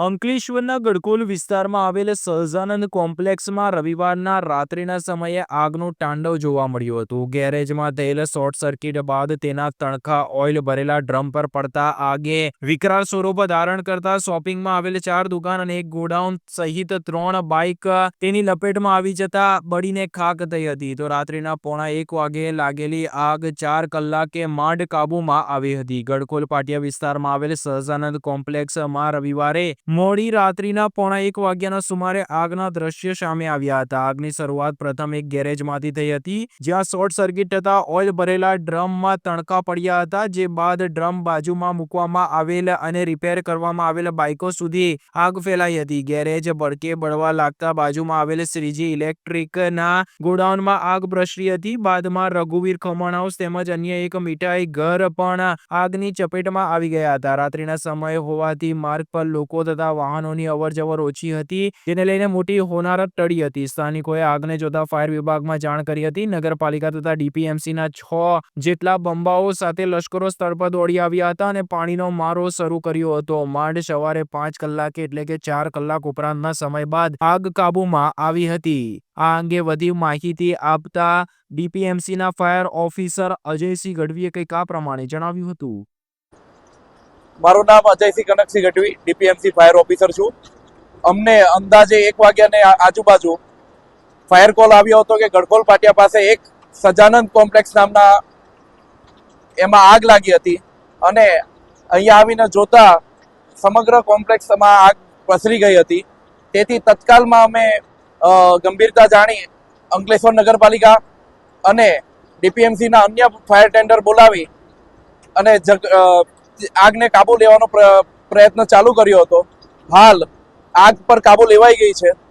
અંકલેશ્વરના ગડકોલ વિસ્તારમાં આવેલ સહજાનંદ કોમ્પ્લેક્સમાં રવિવારના રાત્રિના સમયે આગનું તાંડવ જોવા મળ્યું હતું. ગેરેજમાં થયેલ શોર્ટ સર્કિટ બાદ તેના તણખા ઓઇલ ભરેલા ડ્રમ પર પડતા આગે વિકરાળ સ્વરૂપ ધારણ કરતા શોપિંગમાં આવેલ ચાર દુકાન અને એક ગોડાઉન સહિત ત્રણ બાઇક તેની લપેટમાં આવી જતા બળીને ખાક થઈ હતી. તો રાત્રિના પોણા એક વાગે લાગેલી આગ ચાર કલાકે માંડ કાબુમાં આવી હતી. ગડકોલ પાટિયા વિસ્તારમાં આવેલ સહજાનંદ કોમ્પ્લેક્સમાં રવિવારે મોડી રાત્રિના પોણા એક વાગ્યાના સુમારે આગના દ્રશ્ય સામે આવ્યા હતા. આગની શરૂઆત પ્રથમ એક ગેરેજમાંથી થઈ હતી, જ્યાં શોર્ટ સર્કિટ થતા ઓઇલ ભરેલા ડ્રમમાં તણકા પડ્યા હતા, જે બાદ ડ્રમ બાજુમાં મૂકવામાં આવેલ અને રિપેર કરવામાં આવેલ બાઇકો સુધી આગ ફેલાઈ હતી. ગેરેજ ભડકે બળવા લાગતા બાજુમાં આવેલ શ્રીજી ઇલેક્ટ્રિકના ગોડાઉનમાં આગ પ્રસરી હતી. બાદમાં રઘુવીર ખમણ હાઉસ તેમજ અન્ય એક મીઠાઈ ઘર પણ આગની ચપેટમાં આવી ગયા હતા. રાત્રિના સમય હોવાથી માર્ગ પર લોકો તથા વાહનોની અવરજવર ઓછી હતી. જેને લઈને મોટી હોનારત ટળી હતી. સ્થાનિકોએ આગને જોતા ફાયર વિભાગમાં જાણ કરી હતી. નગરપાલિકા તથા ડીપીએમસીના છ જેટલા બંબાઓ સાથે લશ્કરો સ્થળ પર દોડી આવ્યા હતા અને પાણીનો મારો શરૂ કર્યો હતો. માંડ સવારે પાંચ કલાકે એટલે કે ચાર કલાક ઉપરાંતના સમય બાદ આગ કાબૂમાં આવી હતી. આ અંગે વધુ માહિતી આપતા ડીપીએમસીના ફાયર ઓફિસર અજયસિંહ ગઢવીએ કંઈક આ પ્રમાણે જણાવ્યું હતું. મારું નામ Ajaysinh Kanaksinh Gadhvi, DPMC fire officer છું. અમને અંદાજે એક વાગ્યાને આજુબાજુ ફાયર કોલ આવ્યો હતો કે ગડકોલ પાટિયા પાસે એક સજાનંદ કોમ્પ્લેક્સ નામના એમાં આગ લાગી હતી અને અહીંયા આવીને જોતા સમગ્ર કોમ્પ્લેક્સમાં આગ પસરી ગઈ હતી. તેથી તત્કાલમાં અમે ગંભીરતા જાણી અંકલેશ્વર નગરપાલિકા અને ડીપીએમસીના અન્ય ફાયર ટેન્ડર બોલાવી અને આગને કાબુ લેવાનો પ્ર- પ્રયત્ન ચાલુ કર્યો હતો. હાલ, આગ પર કાબુ લેવાઈ ગઈ છે.